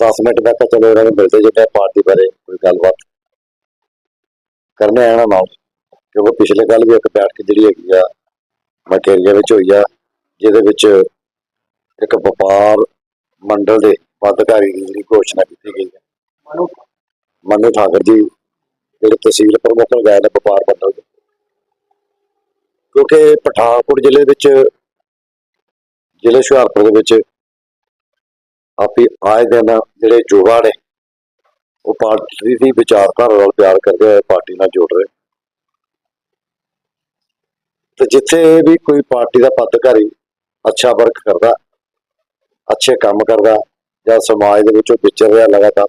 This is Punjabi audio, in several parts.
10 ਮਿੰਟ ਤੱਕ ਚਲੋ ਇਹਨਾਂ ਨੂੰ ਮਿਲਦੇ ਜਿੱਦਾਂ ਪਾਰਟੀ ਬਾਰੇ ਕੋਈ ਗੱਲਬਾਤ ਕਰਨੇ ਆਣਾ ਨਾਲ। ਕਿਉਂਕਿ ਪਿਛਲੇ ਕੱਲ ਵੀ ਇੱਕ ਬੈਠਕ ਜਿਹੜੀ ਹੈਗੀ ਆ ਮਟੇਰੀਆ ਵਿੱਚ ਹੋਈ ਆ, ਜਿਹਦੇ ਵਿੱਚ ਇੱਕ ਵਪਾਰ ਮੰਡਲ ਦੇ ਪਦਾਧਿਕਾਰੀ ਦੀ ਜਿਹੜੀ ਘੋਸ਼ਣਾ ਕੀਤੀ ਗਈ ਹੈ ਮਨੂ ਮਨੂ ਠਾਕਰ ਜੀ, ਜਿਹੜੇ ਤਹਿਸੀਲ ਪ੍ਰਮੁੱਖ ਲਗਾਏ ਨੇ ਵਪਾਰ ਮੰਡਲ ਦੇ। ਕਿਉਂਕਿ ਪਠਾਨਕੋਟ ਜ਼ਿਲ੍ਹੇ ਵਿੱਚ ਜ਼ਿਲ੍ਹੇ ਹੁਸ਼ਿਆਰਪੁਰ ਦੇ ਵਿੱਚ ਆਪੀ ਆਏ ਦਿਨ ਜਿਹੜੇ ਯੁਵਾ ਨੇ, ਉਹ ਪਾਰਟੀ ਦੀ ਵਿਚਾਰਧਾਰਾ ਨਾਲ ਪਿਆਰ ਕਰਦੇ ਹੋਏ ਪਾਰਟੀ ਨਾਲ ਜੁੜ ਰਹੇ। ਤੇ ਜਿੱਥੇ ਵੀ ਕੋਈ ਪਾਰਟੀ ਦਾ ਪਦਾਧਿਕਾਰੀ ਅੱਛਾ ਵਰਕ ਕਰਦਾ, ਅੱਛੇ ਕੰਮ ਕਰਦਾ, ਜਾਂ ਸਮਾਜ ਦੇ ਵਿੱਚੋਂ ਵਿਚਰ ਰਿਹਾ ਲਗਾਤਾਰ,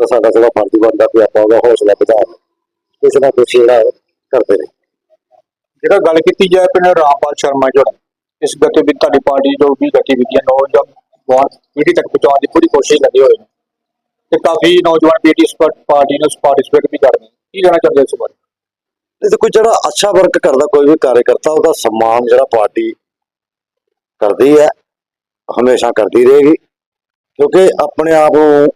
ਤਾਂ ਸਾਡਾ ਥੋੜਾ ਫਰਜ਼ ਬਣਦਾ ਕਿ ਆਪਾਂ ਉਹਦਾ ਹੌਸਲਾ ਵਧਾਉਣ ਕੁਛ ਨਾ ਕੁਛ ਜਿਹੜਾ ਕਰਦੇ ਨੇ। ਜਿਹੜਾ ਗੱਲ ਕੀਤੀ ਜਾਏ, ਪਿੰਡ ਰਾਮਪਾਲ ਸ਼ਰਮਾ ਜਿਹੜਾ ਇਸ ਗਤੀਵਿਧੀ ਤੁਹਾਡੀ ਪਾਰਟੀ ਜੋ ਵੀ ਗਤੀਵਿਧੀਆਂ ਨੌਜਵਾਨ ਪੀੜ੍ਹੀ ਤੱਕ ਪਹੁੰਚਾਉਣ ਦੀ ਪੂਰੀ ਕੋਸ਼ਿਸ਼ ਲੱਗੇ ਹੋਏ ਨੇ। ਤੇ ਕਾਫੀ ਨੌਜਵਾਨ ਪੀੜ੍ਹੀ ਇਸ ਪਾਰਟੀ ਨੂੰ ਪਾਰਟਿਸਿਪੇਟ ਵੀ ਕਰ ਰਹੇ ਕੀ ਕਹਿਣਾ ਚਾਹੁੰਦੇ ਇਸ ਬਾਰੇ? ਕੋਈ ਜਿਹੜਾ ਅੱਛਾ ਵਰਕ ਕਰਦਾ ਕੋਈ ਵੀ ਕਾਰਜਕਰਤਾ, ਉਹਦਾ ਸਨਮਾਨ ਜਿਹੜਾ ਪਾਰਟੀ ਕਰਦੀ ਹੈ, ਹਮੇਸ਼ਾ ਕਰਦੀ ਰਹੇਗੀ। ਕਿਉਂਕਿ ਆਪਣੇ ਆਪ ਨੂੰ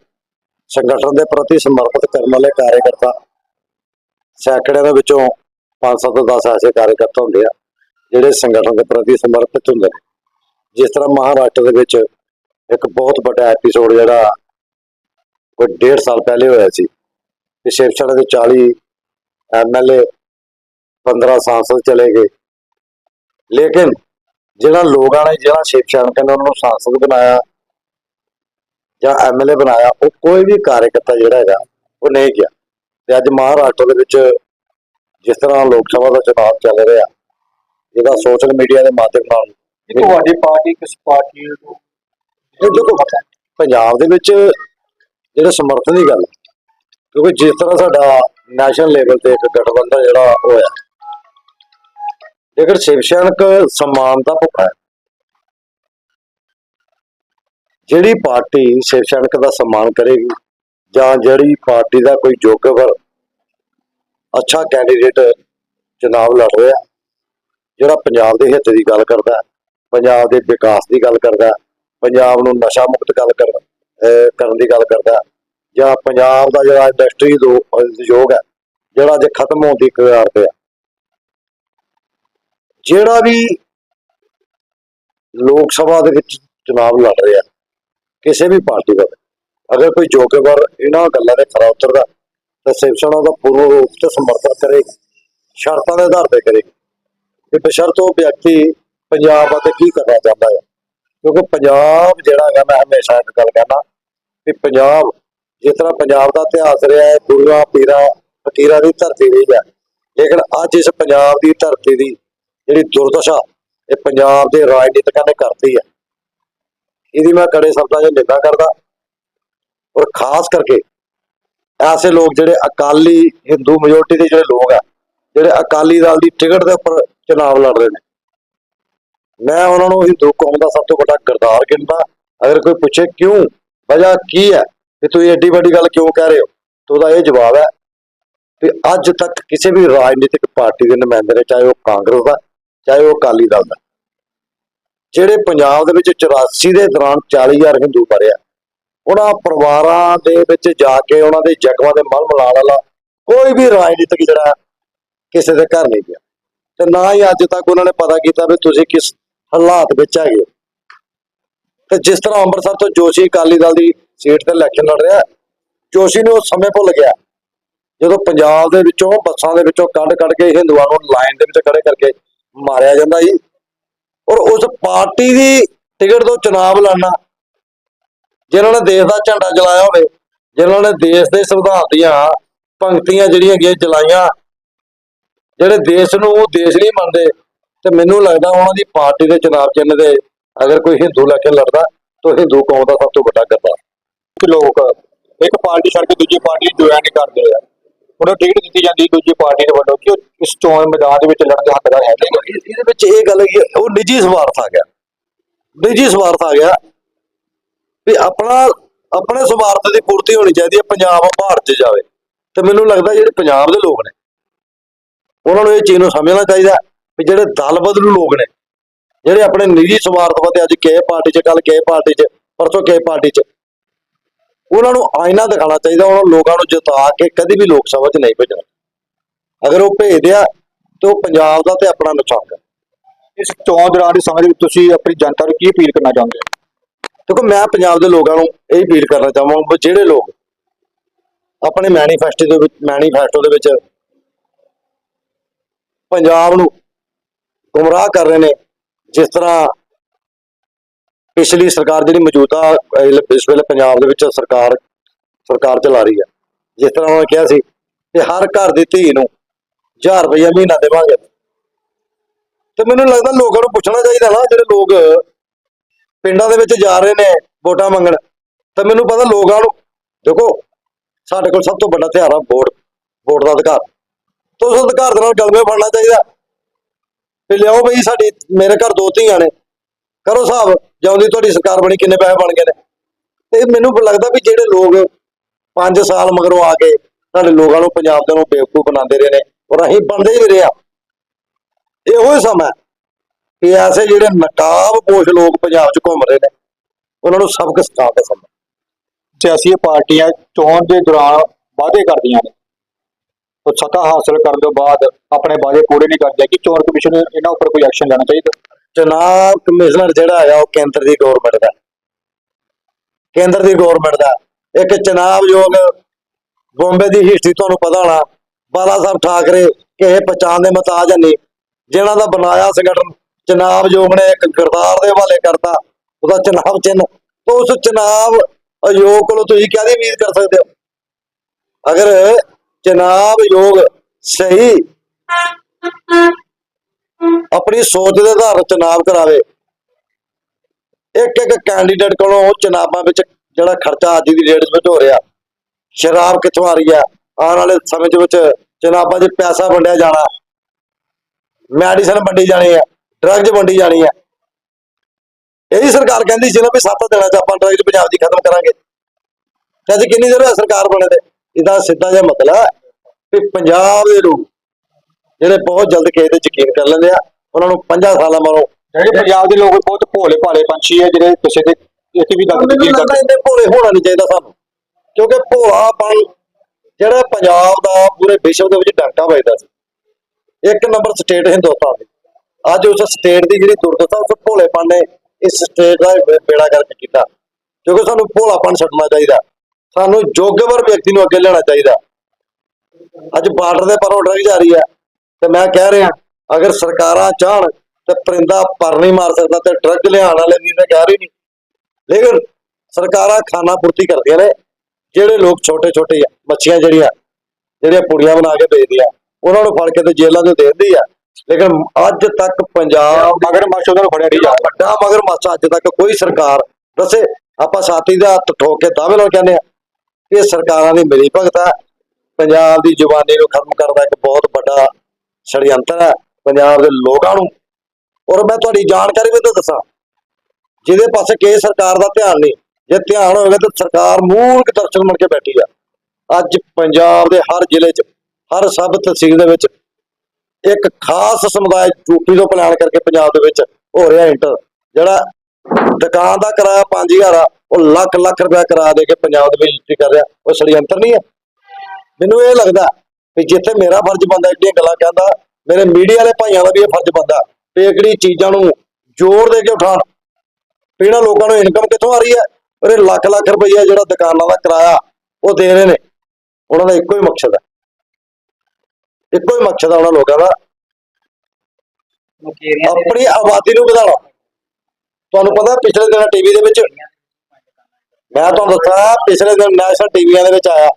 ਸੰਗਠਨ ਦੇ ਪ੍ਰਤੀ ਸਮਰਪਿਤ ਕਰਨ ਵਾਲੇ ਕਾਰਜਕਰਤਾ ਸੈਂਕੜਿਆਂ ਦੇ ਵਿੱਚੋਂ 500 ਤੋਂ 10 ਐਸੇ ਕਾਰਜਕਰਤਾ ਹੁੰਦੇ ਆ। ਜਿਹੜੇ ਸੰਗਠਨ ਦੇ ਪ੍ਰਤੀ ਸਮਰਪਿਤ ਹੁੰਦੇ ਨੇ। ਜਿਸ ਤਰ੍ਹਾਂ ਮਹਾਰਾਸ਼ਟਰ ਦੇ ਵਿੱਚ ਇੱਕ ਬਹੁਤ ਵੱਡਾ ਐਪੀਸੋਡ ਜਿਹੜਾ ਕੋਈ ਡੇਢ ਸਾਲ ਪਹਿਲੇ ਹੋਇਆ ਸੀ ਕਿ ਸ਼ਿਵ ਦੇ 40 ਐਮਐਲਏ 15 ਸਾਂਸਦ ਚਲੇ ਗਏ। ਲੇਕਿਨ ਜਿਹੜਾ ਲੋਕਾਂ ਨੇ ਜਿਹੜਾ ਸ਼ਿਵ ਸੈਨਾ ਨੇ ਉਹਨਾਂ ਨੂੰ ਸਾਂਸਦ ਬਣਾਇਆ ਜਾਂ ਐਮਐਲਏ ਬਣਾਇਆ, ਉਹ ਕੋਈ ਵੀ ਕਾਰਜਕਰਤਾ ਜਿਹੜਾ ਹੈਗਾ, ਉਹ ਨਹੀਂ ਗਿਆ। ਤੇ ਅੱਜ ਮਹਾਰਾਸ਼ਟਰ ਦੇ ਵਿੱਚ ਜਿਸ ਤਰ੍ਹਾਂ ਲੋਕ ਸਭਾ ਦਾ ਚੁਣਾਵ ਚੱਲ ਰਿਹਾ ਇਹਦਾ ਸੋਸ਼ਲ ਮੀਡੀਆ ਦੇ ਮਾਧਿਅਮ ਨਾਲ। ਤੁਹਾਡੀ ਪਾਰਟੀ ਕਿਸ ਪਾਰਟੀ ਨੂੰ ਇਹ ਦੇਖੋ ਪੰਜਾਬ ਦੇ ਵਿੱਚ ਜਿਹੜੇ ਸਮਰਥਨ ਦੀ ਗੱਲ ਕਿਉਂਕਿ ਜਿਸ ਤਰ੍ਹਾਂ ਸਾਡਾ ਨੈਸ਼ਨਲ ਲੈਵਲ ਤੇ ਇੱਕ ਗਠਬੰਧਨ ਜਿਹੜਾ ਹੋਇਆ ਲੇਕਿਨ ਸ਼ਿਵ ਸੈਨਿਕ ਸਨਮਾਨ ਦਾ ਭੁੱਖਾ ਹੈ ਜਿਹੜੀ ਪਾਰਟੀ ਸ਼ਿਵ ਸੈਨਿਕ ਦਾ ਸਨਮਾਨ ਕਰੇਗੀ ਜਾਂ ਜਿਹੜੀ ਪਾਰਟੀ ਦਾ ਕੋਈ ਜੋਗਵਰ ਅੱਛਾ ਕੈਂਡੀਡੇਟ ਚੁਣਾਵ ਲੜ ਰਿਹਾ ਜਿਹੜਾ ਪੰਜਾਬ ਦੇ ਹਿੱਤ ਦੀ ਗੱਲ ਕਰਦਾ, ਪੰਜਾਬ ਦੇ ਵਿਕਾਸ ਦੀ ਗੱਲ ਕਰਦਾ, ਪੰਜਾਬ ਨੂੰ ਨਸ਼ਾ ਮੁਕਤ ਗੱਲ ਕਰਨ ਦੀ ਗੱਲ ਕਰਦਾ, ਜਾਂ ਪੰਜਾਬ ਦਾ ਜਿਹੜਾ ਇੰਡਸਟਰੀ ਉਦਯੋਗ ਹੈ, ਜਿਹੜਾ ਅੱਜ ਖਤਮ ਹੋਣ ਦੀ ਕਗਾਰ ਤੇ ਆ। ਜਿਹੜਾ ਵੀ ਲੋਕ ਸਭਾ ਦੇ ਵਿੱਚ ਚੁਣਾਵ ਲੜ ਰਿਹਾ, ਕਿਸੇ ਵੀ ਪਾਰਟੀ ਦਾ ਅਗਰ ਕੋਈ ਜੋਗੇਵਰ ਇਹਨਾਂ ਗੱਲਾਂ ਦੇ ਖਰਾ ਉਤਰਦਾ, ਤਾਂ ਸ਼ਿਵ ਸੈਨਾ ਦਾ ਪੂਰਨ ਰੂਪ ਤੇ ਸਮਰਥਨ ਕਰੇਗੀ, ਸ਼ਰਤਾਂ ਦੇ ਆਧਾਰ ਤੇ ਕਰੇਗੀ। ਕਿ ਬਸ਼ਰਤ ਵਿਅਕਤੀ ਪੰਜਾਬ ਅਤੇ ਕੀ ਕਰਨਾ ਚਾਹੁੰਦਾ ਹੈ? ਕਿਉਂਕਿ ਪੰਜਾਬ ਜਿਹੜਾ ਹੈਗਾ, ਮੈਂ ਹਮੇਸ਼ਾ ਇੱਕ ਗੱਲ ਕਹਿੰਦਾ ਕਿ ਪੰਜਾਬ, ਜਿਸ ਤਰ੍ਹਾਂ ਪੰਜਾਬ ਦਾ ਇਤਿਹਾਸ ਰਿਹਾ ਹੈ ਗੁਰੂਆਂ, ਪੀਰਾਂ, ਫਕੀਰਾਂ ਦੀ ਧਰਤੀ ਰਹੀ ਹੈ। ਲੇਕਿਨ ਅੱਜ ਇਸ ਪੰਜਾਬ ਦੀ ਧਰਤੀ ਦੀ ਜਿਹੜੀ ਦੁਰਦਸ਼ਾ, ਇਹ ਪੰਜਾਬ ਦੇ ਰਾਜਨੀਤਿਕਾਂ ਨੇ ਕਰਤੀ ਹੈ। ਇਹਦੀ ਮੈਂ ਕੜੇ ਸ਼ਬਦਾਂ 'ਚ ਨਿੰਦਾ ਕਰਦਾ। ਔਰ ਖਾਸ ਕਰਕੇ, ਐਸੇ ਲੋਕ ਜਿਹੜੇ ਅਕਾਲੀ ਹਿੰਦੂ ਮੈਜੋਰਟੀ ਦੇ ਜਿਹੜੇ ਲੋਕ ਆ ਜਿਹੜੇ ਅਕਾਲੀ ਦਲ ਦੀ ਟਿਕਟ ਦੇ ਉੱਪਰ ਚੁਣਾਵ ਲੜ ਰਹੇ ਨੇ। ਮੈਂ ਉਹਨਾਂ ਨੂੰ ਹਿੰਦੂ ਕੌਮ ਦਾ ਸਭ ਤੋਂ ਵੱਡਾ ਗਰਦਾਰ ਗਿਣਦਾ। ਅਗਰ ਕੋਈ ਪੁੱਛੇ ਕਿਉਂ? ਵਜ੍ਹਾ ਕੀ ਹੈ? ਕਿ ਤੁਸੀਂ ਏਡੀ ਵੱਡੀ ਗੱਲ ਕਿਉਂ ਕਹਿ ਰਹੇ ਹੋ? ਤਾਂ ਉਹਦਾ ਇਹ ਜਵਾਬ ਹੈ ਕਿ ਅੱਜ ਤੱਕ ਕਿਸੇ ਵੀ ਰਾਜਨੀਤਿਕ ਪਾਰਟੀ ਦੇ ਨੁਮਾਇੰਦੇ ਨੇ, ਚਾਹੇ ਉਹ ਕਾਂਗਰਸ ਦਾ, ਚਾਹੇ ਉਹ ਅਕਾਲੀ ਦਲ ਦਾ, ਜਿਹੜੇ ਪੰਜਾਬ ਦੇ ਵਿੱਚ 84 ਦੇ ਦੌਰਾਨ 40000 ਹਿੰਦੂ ਮਰਿਆ ਉਹਨਾਂ ਪਰਿਵਾਰਾਂ ਦੇ ਵਿੱਚ ਜਾ ਕੇ ਉਹਨਾਂ ਦੇ ਜ਼ਖਮਾਂ ਦੇ ਮਲ ਮਿਲਾਉਣ ਵਾਲਾ ਕੋਈ ਵੀ ਰਾਜਨੀਤਿਕ ਜਿਹੜਾ ਕਿਸੇ ਦੇ ਘਰ ਨਹੀਂ ਗਿਆ ਤੇ ਨਾ ਹੀ ਅੱਜ ਤੱਕ ਉਹਨਾਂ ਨੇ ਪਤਾ ਕੀਤਾ ਵੀ ਤੁਸੀਂ ਕਿਸ ਹਾਲਾਤ ਵਿੱਚ ਹੈਗੇ ਹੋ। ਤੇ ਜਿਸ ਤਰ੍ਹਾਂ ਅੰਮ੍ਰਿਤਸਰ ਤੋਂ ਜੋਸ਼ੀ ਅਕਾਲੀ ਦਲ ਦੀ ਸੀਟ ਤੇ ਇਲੈਕਸ਼ਨ ਲੜ ਰਿਹਾ, ਜੋਸ਼ੀ ਨੂੰ ਉਹ ਸਮੇਂ ਭੁੱਲ ਗਿਆ ਜਦੋਂ ਪੰਜਾਬ ਦੇ ਵਿੱਚੋਂ, ਬੱਸਾਂ ਦੇ ਵਿੱਚੋਂ ਕੱਢ ਕੱਢ ਕੇ ਹਿੰਦੂਆਂ ਨੂੰ ਲਾਈਨ ਦੇ ਵਿੱਚ ਖੜੇ ਕਰਕੇ ਮਾਰਿਆ ਜਾਂਦਾ ਜੀ ਔਰ ਉਸ ਪਾਰਟੀ ਦੀ ਟਿਕਟ ਤੋਂ ਚੁਣਾਵ ਲੜਨਾ, ਜਿਨ੍ਹਾਂ ਨੇ ਦੇਸ਼ ਦਾ ਝੰਡਾ ਜਲਾਇਆ ਹੋਵੇ, ਜਿਨ੍ਹਾਂ ਨੇ ਦੇਸ਼ ਦੇ ਸੰਵਿਧਾਨ ਦੀਆਂ ਪੰਕਤੀਆਂ ਜਿਹੜੀਆਂ ਹੈਗੀਆਂ ਜਲਾਈਆਂ ਜਿਹੜੇ ਦੇਸ਼ ਨੂੰ ਦੇਸ਼ ਨਹੀਂ ਮੰਨਦੇ ਤੇ ਮੈਨੂੰ ਲੱਗਦਾ ਉਹਨਾਂ ਦੀ ਪਾਰਟੀ ਦੇ ਚੁਣਾਵ ਚਿੰਨ੍ਹ ਦੇ ਅਗਰ ਕੋਈ ਹਿੰਦੂ ਲੈ ਕੇ ਲੜਦਾ ਤਾਂ ਹਿੰਦੂ ਕੌਮ ਦਾ ਸਭ ਤੋਂ ਵੱਡਾ ਗੱਦਾ। ਕਿ ਲੋਕ ਇੱਕ ਪਾਰਟੀ ਛੱਡ ਕੇ ਦੂਜੀ ਪਾਰਟੀ ਨੂੰ ਜੁਆਇਨ ਕਰਦੇ ਆ ਉਹਨਾਂ ਟਿਕਟ ਦਿੱਤੀ ਜਾਂਦੀ ਦੂਜੀ ਪਾਰਟੀ ਦੇ ਵੱਲੋਂ ਕਿ ਉਹ ਇਸ ਚੋਣ ਮੈਦਾਨ ਦੇ ਵਿੱਚ ਲੜਨ ਦੇ ਹੱਕਦਾਰ ਹੈ ਇਹਦੇ ਵਿੱਚ ਇਹ ਗੱਲ ਹੈਗੀ ਹੈ, ਉਹ ਨਿੱਜੀ ਸਵਾਰਥ ਆ ਗਿਆ। ਨਿੱਜੀ ਸਵਾਰਥ ਆ ਗਿਆ ਵੀ ਆਪਣਾ ਆਪਣੇ ਸਵਾਰਥ ਦੀ ਪੂਰਤੀ ਹੋਣੀ ਚਾਹੀਦੀ ਹੈ ਪੰਜਾਬ ਭਾਰਤ 'ਚ ਜਾਵੇ। ਤੇ ਮੈਨੂੰ ਲੱਗਦਾ ਜਿਹੜੇ ਪੰਜਾਬ ਦੇ ਲੋਕ ਨੇ ਉਹਨਾਂ ਨੂੰ ਇਹ ਚੀਜ਼ ਨੂੰ ਸਮਝਣਾ ਚਾਹੀਦਾ ਵੀ ਜਿਹੜੇ ਦਲ ਬਦਲੂ ਲੋਕ ਨੇ ਜਿਹੜੇ ਆਪਣੇ ਨਿੱਜੀ ਸਵਾਰਥ ਵਾਸਤੇ ਅੱਜ ਕਿਸੇ ਪਾਰਟੀ 'ਚ ਕੱਲ ਕਿਸੇ ਪਾਰਟੀ 'ਚ ਪਰਸੋਂ ਕਿਸੇ ਪਾਰਟੀ 'ਚ ਉਹਨਾਂ ਨੂੰ ਆਇਨਾ ਦਿਖਾਉਣਾ ਚਾਹੀਦਾ ਉਹਨਾਂ ਲੋਕਾਂ ਨੂੰ ਜਿਤਾ ਕੇ ਕਦੀ ਵੀ ਲੋਕ ਸਭਾ 'ਚ ਨਹੀਂ ਭੇਜਣਾ। ਅਗਰ ਉਹ ਭੇਜਦੇ ਆ ਤੇ ਉਹ ਪੰਜਾਬ ਦਾ ਤੇ ਆਪਣਾ ਨੁਕਸਾਨ ਕਰ ਇਸ ਚੋਣ ਦੌਰਾਨ ਦੇ ਸਮੇਂ ਦੇ ਵਿੱਚ ਤੁਸੀਂ ਆਪਣੀ ਜਨਤਾ ਨੂੰ ਕੀ ਅਪੀਲ ਕਰਨਾ ਚਾਹੁੰਦੇ ਹੋ? ਦੇਖੋ ਮੈਂ ਪੰਜਾਬ ਦੇ ਲੋਕਾਂ ਨੂੰ ਇਹ ਅਪੀਲ ਕਰਨਾ ਚਾਹਾਂਗਾ ਜਿਹੜੇ ਲੋਕ ਆਪਣੇ ਮੈਨੀਫੈਸਟੋ ਦੇ ਵਿੱਚ ਮੈਨੀਫੈਸਟੋ ਦੇ ਵਿੱਚ ਪੰਜਾਬ ਨੂੰ ਗੁੰਮਰਾਹ ਕਰ ਰਹੇ ਨੇ, ਜਿਸ ਤਰ੍ਹਾਂ ਪਿਛਲੀ ਸਰਕਾਰ ਜਿਹੜੀ ਮੌਜੂਦਾ ਇਸ ਵੇਲੇ ਪੰਜਾਬ ਦੇ ਵਿੱਚ ਸਰਕਾਰ ਸਰਕਾਰ ਚਲਾ ਰਹੀ ਹੈ। ਜਿਸ ਤਰ੍ਹਾਂ ਉਹਨਾਂ ਨੇ ਕਿਹਾ ਸੀ ਕਿ ਹਰ ਘਰ ਦੀ ਧੀ ਨੂੰ 1000 ਰੁਪਏ ਮਹੀਨਾ ਦੇਵਾਂਗੇ। ਤੇ ਮੈਨੂੰ ਲੱਗਦਾ ਲੋਕਾਂ ਨੂੰ ਪੁੱਛਣਾ ਚਾਹੀਦਾ ਨਾ, ਜਿਹੜੇ ਲੋਕ ਪਿੰਡਾਂ ਦੇ ਵਿੱਚ ਜਾ ਰਹੇ ਨੇ ਵੋਟਾਂ ਮੰਗਣ, ਤਾਂ ਮੈਨੂੰ ਪਤਾ ਲੋਕਾਂ ਨੂੰ, ਦੇਖੋ, ਸਾਡੇ ਕੋਲ ਸਭ ਤੋਂ ਵੱਡਾ ਹਥਿਆਰ ਆ ਵੋਟ ਵੋਟ ਦਾ ਅਧਿਕਾਰ। ਤੁਸੀਂ ਉਸ ਅਧਿਕਾਰ ਦੇ ਨਾਲ ਗਲਮੇ ਫੜਨਾ ਚਾਹੀਦਾ। ਵੀ ਲਿਆਓ ਬਈ ਸਾਡੀ, ਮੇਰੇ ਘਰ ਦੋ ਧੀਆਂ ਨੇ। ਕਰੋ ਹਿਸਾਬ, ਜਿਉਂਦੀ ਤੁਹਾਡੀ ਸਰਕਾਰ ਬਣੀ, ਕਿੰਨੇ ਪੈਸੇ ਬਣ ਗਏ ਨੇ। ਤੇ ਮੈਨੂੰ ਲੱਗਦਾ ਵੀ ਜਿਹੜੇ ਲੋਕ 5 ਸਾਲ ਮਗਰੋਂ ਆ ਕੇ ਸਾਡੇ ਲੋਕਾਂ ਨੂੰ, ਪੰਜਾਬ ਦੇ ਨੂੰ ਬੇਵਕੂਫ ਬਣਾਉਂਦੇ ਰਹੇ ਨੇ ਔਰ ਅਸੀਂ ਬਣਦੇ ਹੀ ਰਹੇ ਆ। ਇਹੋ ਹੀ ਸਮਾਂ ਕਿ ਐਸੇ ਜਿਹੜੇ ਨਕਾਬ ਪੋਸ਼ ਲੋਕ ਪੰਜਾਬ 'ਚ ਘੁੰਮ ਰਹੇ ਨੇ, ਉਹਨਾਂ ਨੂੰ ਸਬਕ ਸਿਖਾਉਣ ਦਾ ਸਮਾਂ। ਸਿਆਸੀ ਪਾਰਟੀਆਂ ਚੋਣ ਦੇ ਦੌਰਾਨ ਵਾਅਦੇ ਕਰਦੀਆਂ ਨੇ। ਸੱਤਾ ਹਾਸਲ ਕਰਨ ਤੋਂ ਬਾਅਦ ਆਪਣੇ ਵਾਅਦੇ ਪੂਰੇ ਨਹੀਂ ਕਰਦੇ ਕਿ ਚੋਣ ਕਮਿਸ਼ਨ ਇਹਨਾਂ ਉੱਪਰ ਕੋਈ ਐਕਸ਼ਨ ਲੈਣਾ ਚਾਹੀਦਾ। ਚੁਣਾਵ ਕਮਿਸ਼ਨਰ ਜਿਹੜਾ ਆ ਉਹ ਕੇਂਦਰ ਦੀ ਗਵਰਨਮੈਂਟ ਦਾ। ਕੇਂਦਰ ਦੀ ਗਵਰਨਮੈਂਟ ਦਾ। ਇੱਕ ਚੁਣਾਵ ਯੋਗ ਬੰਬੇ ਦੀ ਹਿਸਟਰੀ ਤੁਹਾਨੂੰ ਪਤਾ ਹੋਣਾ, ਬਾਲਾ ਸਾਹਿਬ ਠਾਕਰੇ ਕਿਸੇ ਪਛਾਣ ਦੇ ਮਤਾਜ ਨਹੀਂ, ਜਿਹਨਾਂ ਦਾ ਬਣਾਇਆ ਸੰਗਠਨ ਚੁਣਾਵ ਯੋਗ ਨੇ, ਇੱਕ ਕਿਰਦਾਰ ਦੇ ਹਵਾਲੇ ਕਰਤਾ, ਉਹਦਾ ਚੁਣਾਵ ਚਿੰਨ੍ਹ। ਤਾਂ ਉਸ ਚੁਣਾਵ ਆਯੋਗ ਕੋਲੋਂ ਤੁਸੀਂ ਕਾਹਦੀ ਉਮੀਦ ਕਰ ਸਕਦੇ ਹੋ? ਅਗਰ ਚੁਣਾਵ ਯੋਗ ਸਹੀ। ਆਪਣੀ ਸੋਚ ਦੇ ਆਧਾਰ ਤੇ ਚੁਣਾਵ ਕਰਾਵੇ। ਇੱਕ ਇੱਕ ਕੈਂਡੀਡੇਟ ਕੋਲੋਂ ਚੁਣਾਵਾਂ ਵਿੱਚ ਜਿਹੜਾ ਖਰਚਾ ਅੱਜ ਦੀ ਡੇਟ ਵਿੱਚ ਹੋ ਰਿਹਾ। ਸ਼ਰਾਬ ਕਿੱਥੋਂ ਆ ਰਹੀ ਹੈ? ਆਉਣ ਵਾਲੇ ਸਮੇਂ ਦੇ ਵਿੱਚ ਚੁਣਾਵਾਂ 'ਚ ਪੈਸਾ ਵੰਡਿਆ ਜਾਣਾ। ਮੈਡੀਸਨ ਵੰਡੀ ਜਾਣੀ ਹੈ। ਡਰੱਗਜ਼ ਵੰਡੀ ਜਾਣੀ ਹੈ। ਇਹੀ ਸਰਕਾਰ ਕਹਿੰਦੀ ਸੀ ਨਾ ਵੀ ਸੱਤ ਦਿਨਾਂ 'ਚ ਆਪਾਂ ਡਰੱਗਜ਼ ਪੰਜਾਬ ਦੀ ਖਤਮ ਕਰਾਂਗੇ। ਤੇ ਅੱਜ ਕਿੰਨੀ ਦੇਰ ਹੋਇਆ ਸਰਕਾਰ ਬਣੇ ਤੇ? ਇਹਦਾ ਸਿੱਧਾ ਜਿਹਾ ਮਤਲਬ ਵੀ ਪੰਜਾਬ ਦੇ ਲੋਕ ਜਿਹੜੇ ਬਹੁਤ ਜਲਦ ਕਿਸੇ ਤੇ ਯਕੀਨ ਕਰ ਲੈਂਦੇ ਆ ਉਹਨਾਂ ਨੂੰ 50 ਸਾਲਾਂ ਮਗਰੋਂ ਜਿਹੜੇ ਪੰਜਾਬ ਦੇ ਲੋਕ ਬਹੁਤ ਭੋਲੇ ਭਾਲੇ ਪੰਛੀ ਹੈ ਜਿਹੜੇ ਕਿਸੇ ਦੇ ਇੱਕ ਵੀ ਗੱਲ ਲੱਗਦਾ ਕਰਦੇ। ਇੰਨੇ ਭੋਲੇ ਹੋਣਾ ਨਹੀਂ ਚਾਹੀਦਾ ਸਾਨੂੰ ਕਿਉਂਕਿ ਭੋਲਾਪਣ ਜਿਹੜਾ ਪੰਜਾਬ ਦਾ ਪੂਰੇ ਵਿਸ਼ਵ ਦੇ ਵਿੱਚ ਡਾਂਟਾ ਵੱਜਦਾ ਸੀ। ਇੱਕ ਨੰਬਰ ਸਟੇਟ ਹਿੰਦੁਸਤਾਨ ਦੀ। ਅੱਜ ਉਸ ਸਟੇਟ ਦੀ ਜਿਹੜੀ ਦੁਰਦਸ਼ਾ ਉਸ ਭੋਲੇਪਣ ਨੇ ਇਸ ਸਟੇਟ ਦਾ ਬੇੜਾ ਕਰਕੇ ਕੀਤਾ। ਕਿਉਂਕਿ ਸਾਨੂੰ ਭੋਲਾਪਣ ਛੱਡਣਾ ਚਾਹੀਦਾ। ਸਾਨੂੰ ਯੋਗਵਰ ਵਿਅਕਤੀ ਨੂੰ ਅੱਗੇ ਲੈਣਾ ਚਾਹੀਦਾ। ਅੱਜ ਬਾਰਡਰ ਦੇ ਪਰੋਂ ਡਰਗ ਜਾ ਰਹੀ ਹੈ। ਤੇ ਮੈਂ ਕਹਿ ਰਿਹਾ, ਅਗਰ ਸਰਕਾਰਾਂ ਚਾਹਣ ਤੇ ਪਰਿੰਦਾ ਪਰ ਨਹੀਂ ਮਾਰ ਸਕਦਾ ਤੇ ਡਰਗ ਲਿਆਉਣ ਵਾਲੇ ਦੀ ਤਾਂ ਕਹਿ ਰਹੀ ਨਹੀਂ। ਲੇਕਿਨ ਸਰਕਾਰਾਂ ਖਾਣਾ ਪੂਰਤੀ ਕਰਦੀਆਂ ਨੇ, ਜਿਹੜੇ ਲੋਕ ਛੋਟੇ ਛੋਟੇ ਆ, ਮੱਛੀਆਂ ਜਿਹੜੀਆਂ ਜਿਹੜੀਆਂ ਪੁੜੀਆਂ ਬਣਾ ਕੇ ਵੇਚਦੀਆਂ, ਉਹਨਾਂ ਨੂੰ ਫੜ ਕੇ ਤੇ ਜੇਲ੍ਹਾਂ 'ਚ ਦੇ ਦਿੰਦੀ ਆ। ਲੇਕਿਨ ਅੱਜ ਤੱਕ ਪੰਜਾਬ ਮਗਰ ਮਾਸ਼ੋ ਉਹਨਾਂ ਨੂੰ ਫੜਿਆ ਨਹੀਂ ਜਾ ਵੱਡਾ ਮਗਰ ਮਾਸਾ ਅੱਜ ਤੱਕ ਕੋਈ ਸਰਕਾਰ ਦੱਸੇ ਆਪਾਂ ਸਾਥੀ ਦਾ ਹੱਥ ਠੋਕ ਕੇ ਦਾਅਵੇ ਨਾਲ ਕਹਿੰਦੇ ਆ ਇਹ ਸਰਕਾਰਾਂ ਦੀ ਮਿਲੀ ਭਗਤ ਹੈ ਪੰਜਾਬ ਦੀ ਜ਼ੁਬਾਨੀ ਨੂੰ ਖਤਮ ਕਰਨ ਦਾ ਇੱਕ ਬਹੁਤ ਵੱਡਾ ਛੜਯੰਤਰ ਹੈ ਪੰਜਾਬ ਦੇ ਲੋਕਾਂ ਨੂੰ। ਔਰ ਮੈਂ ਤੁਹਾਡੀ ਜਾਣਕਾਰੀ ਵੀ ਤਾਂ ਦੱਸਾਂ। ਜਿਹਦੇ ਪਾਸੇ ਕਿਸੇ ਸਰਕਾਰ ਦਾ ਧਿਆਨ ਨਹੀਂ, ਜੇ ਧਿਆਨ ਹੋਵੇ ਤਾਂ ਸਰਕਾਰ ਮੂਲਕ ਦਰਸ਼ਨ ਬਣ ਕੇ ਬੈਠੀ ਆ। ਅੱਜ ਪੰਜਾਬ ਦੇ ਹਰ ਜ਼ਿਲ੍ਹੇ 'ਚ, ਹਰ ਸਬ ਤਹਿਸੀਲ ਦੇ ਵਿੱਚ ਇੱਕ ਖਾਸ ਸਮੁਦਾਇ ਯੂਪੀ ਤੋਂ ਪਲਾਨ ਕਰਕੇ ਪੰਜਾਬ ਦੇ ਵਿੱਚ ਹੋ ਰਿਹਾ ਇੰਟਰ, ਜਿਹੜਾ ਦੁਕਾਨ ਦਾ ਕਿਰਾਇਆ 5000 ਆ ਉਹ ਲੱਖ ਲੱਖ ਰੁਪਇਆ ਕਿਰਾਇਆ ਦੇ ਕੇ ਪੰਜਾਬ ਦੇ ਵਿੱਚ ਕਰ ਰਿਹਾ ਉਹ ਛੜਯੰਤਰ ਨਹੀਂ ਹੈ। ਮੈਨੂੰ ਇਹ ਲੱਗਦਾ ਕਿ ਜਿੱਥੇ ਮੇਰਾ ਫਰਜ਼ ਬੰਦਾ ਏਡੀਆਂ ਗੱਲਾਂ ਕਹਿੰਦਾ ਮੇਰੇ ਮੀਡੀਆ ਵਾਲੇ ਭਾਈਆਂ ਦਾ ਵੀ ਇਹ ਫਰਜ਼ ਬੰਦਾ ਵੀ ਕਿਹੜੀ ਚੀਜ਼ਾਂ ਨੂੰ ਜ਼ੋਰ ਦੇ ਕੇ ਉਠਾਉਣ। ਵੀ ਇਹਨਾਂ ਲੋਕਾਂ ਨੂੰ ਇਨਕਮ ਕਿੱਥੋਂ ਆ ਰਹੀ ਹੈ? ਇਹ ਲੱਖ ਲੱਖ ਰੁਪਈਆ ਜਿਹੜਾ ਦੁਕਾਨਾਂ ਦਾ ਕਿਰਾਇਆ ਉਹ ਦੇ ਰਹੇ ਨੇ। ਉਹਨਾਂ ਦਾ ਇੱਕੋ ਹੀ ਮਕਸਦ ਹੈ। ਇੱਕੋ ਹੀ ਮਕਸਦ ਹੈ ਉਹਨਾਂ ਲੋਕਾਂ ਦਾ ਆਪਣੀ ਆਬਾਦੀ ਨੂੰ ਵਧਾਉਣਾ। ਤੁਹਾਨੂੰ ਪਤਾ ਪਿਛਲੇ ਦਿਨ ਟੀਵੀ ਦੇ ਵਿੱਚ ਮੈਂ ਤੁਹਾਨੂੰ ਦੱਸਾਂ, ਪਿਛਲੇ ਦਿਨ ਨੈਸ਼ਨਲ ਟੀਵੀਆਂ ਦੇ ਵਿੱਚ ਆਇਆ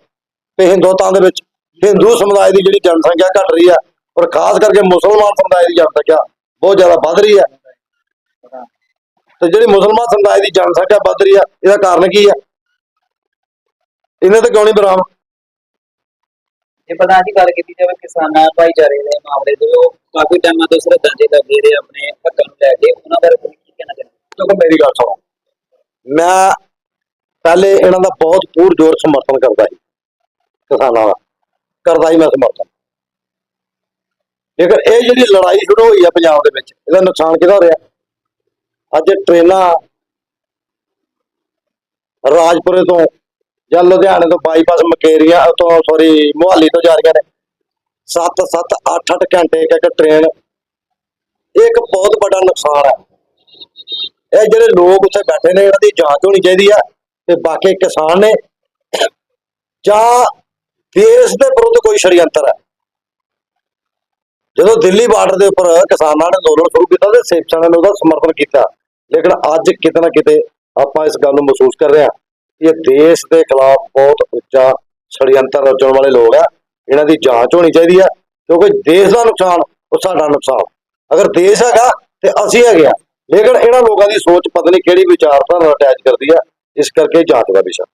ਕਿ ਹਿੰਦੁਸਤਾਨ ਦੇ ਵਿੱਚ ਹਿੰਦੂ ਸਮੁਦਾਇ ਦੀ ਜਿਹੜੀ ਜਨਸੰਖਿਆ ਘਟ ਰਹੀ ਹੈ ਔਰ ਖਾਸ ਕਰਕੇ ਮੁਸਲਮਾਨ ਸਮੁਦਾਇ ਦੀ ਜਨਸੰਖਿਆ ਬਹੁਤ ਜ਼ਿਆਦਾ ਵੱਧ ਰਹੀ ਹੈ ਤੇ ਜਿਹੜੀ ਮੁਸਲਮਾਨ ਸਮੁਦਾਇ ਦੀ ਜਨਸੰਖਿਆ ਵੱਧ ਰਹੀ ਹੈ ਇਹਦਾ ਕਾਰਨ ਕੀ ਹੈ ਇਹਨਾਂ ਤੇ ਕਿਉਂ ਨਹੀਂ ਬਰਾਮ ਇਹ ਪ੍ਰਧਾਨ ਜੀ ਗੱਲ ਕੀਤੀ ਜਾਵੇ, ਕਿਸਾਨਾਂ ਭਾਈਚਾਰੇ ਦੇ ਮਾਮਲੇ ਦੇ, ਉਹ ਕਾਫੀ ਟਾਈਮਾਂ ਤੋਂ ਸਰਹੱਦਾਂ ਦੇ ਲੱਗੇ ਰਹੇ ਆਪਣੇ ਹੱਕਾਂ ਨੂੰ ਲੈ ਕੇ, ਉਹਨਾਂ ਬਾਰੇ ਤੁਸੀਂ ਮੇਰੀ ਗੱਲ ਸੁਣੋ। ਮੈਂ ਪਹਿਲੇ ਇਹਨਾਂ ਦਾ ਬਹੁਤ ਪੂਰ ਜੋਰ ਸਮਰਥਨ ਕਰਦਾ ਸੀ, ਕਿਸਾਨਾਂ ਦਾ। ਕਰਦਾ ਹੀ ਮੈਂ ਸਮਰਥਨ। ਲੇਕਿਨ ਇਹ ਜਿਹੜੀ ਲੜਾਈ ਸ਼ੁਰੂ ਹੋਈ ਹੈ ਪੰਜਾਬ ਦੇ ਵਿੱਚ, ਇਹਦਾ ਨੁਕਸਾਨ ਕਿਹਦਾ ਹੋ ਰਿਹਾ? ਅੱਜ ਟ੍ਰੇਨਾਂ ਰਾਜਪੁਰੇ ਤੋਂ ਜਾਂ ਲੁਧਿਆਣੇ ਤੋਂ ਬਾਈਪਾਸ ਮਕੇਰੀਆ ਤੋਂ ਸੌਰੀ ਮੁਹਾਲੀ ਤੋਂ ਜਾ ਰਹੀਆਂ ਨੇ। 7 7 8 8 ਘੰਟੇ ਇੱਕ ਟ੍ਰੇਨ। ਇਹ ਇੱਕ ਬਹੁਤ ਵੱਡਾ ਨੁਕਸਾਨ ਹੈ। ਇਹ ਜਿਹੜੇ ਲੋਕ ਉੱਥੇ ਬੈਠੇ ਨੇ, ਇਹਨਾਂ ਦੀ ਜਾਂਚ ਹੋਣੀ ਚਾਹੀਦੀ ਆ ਤੇ ਬਾਕੀ ਕਿਸਾਨ ਨੇ ਜਾਂ ਦੇਸ਼ ਦੇ ਵਿਰੁੱਧ ਕੋਈ ਸ਼ਰੀਅੰਤਰ ਹੈ ਜਦੋਂ ਦਿੱਲੀ ਬਾਰਡਰ ਦੇ ਉੱਪਰ ਕਿਸਾਨਾਂ ਨੇ ਅੰਦੋਲਨ ਸ਼ੁਰੂ ਕੀਤਾ ਤੇ ਸਿੱਖ ਨੇ ਉਹਦਾ ਸਮਰਥਨ ਕੀਤਾ, ਲੇਕਿਨ ਅੱਜ ਕਿਤੇ ਨਾ ਕਿਤੇ ਆਪਾਂ ਇਸ ਗੱਲ ਨੂੰ ਮਹਿਸੂਸ ਕਰ ਰਹੇ ਹਾਂ ਕਿ ਇਹ ਦੇਸ਼ ਦੇ ਖਿਲਾਫ ਬਹੁਤ ਉੱਚਾ ਸ਼ਰੀਅੰਤਰ ਰਚਣ ਵਾਲੇ ਲੋਕ ਆ। ਇਹਨਾਂ ਦੀ ਜਾਂਚ ਹੋਣੀ ਚਾਹੀਦੀ ਆ, ਕਿਉਂਕਿ ਦੇਸ਼ ਦਾ ਨੁਕਸਾਨ, ਉਹ ਸਾਡਾ ਨੁਕਸਾਨ। ਅਗਰ ਦੇਸ਼ ਹੈਗਾ ਤੇ ਅਸੀਂ ਹੈਗੇ ਆ। ਲੇਕਿਨ ਇਹਨਾਂ ਲੋਕਾਂ ਦੀ ਸੋਚ ਪਤਾ ਨਹੀਂ ਕਿਹੜੀ ਵਿਚਾਰਧਾਰਾ ਨਾਲ ਅਟੈਚ ਕਰਦੀ ਆ, ਇਸ ਕਰਕੇ ਜਾਂਚ ਦਾ ਵਿਸ਼ਾ।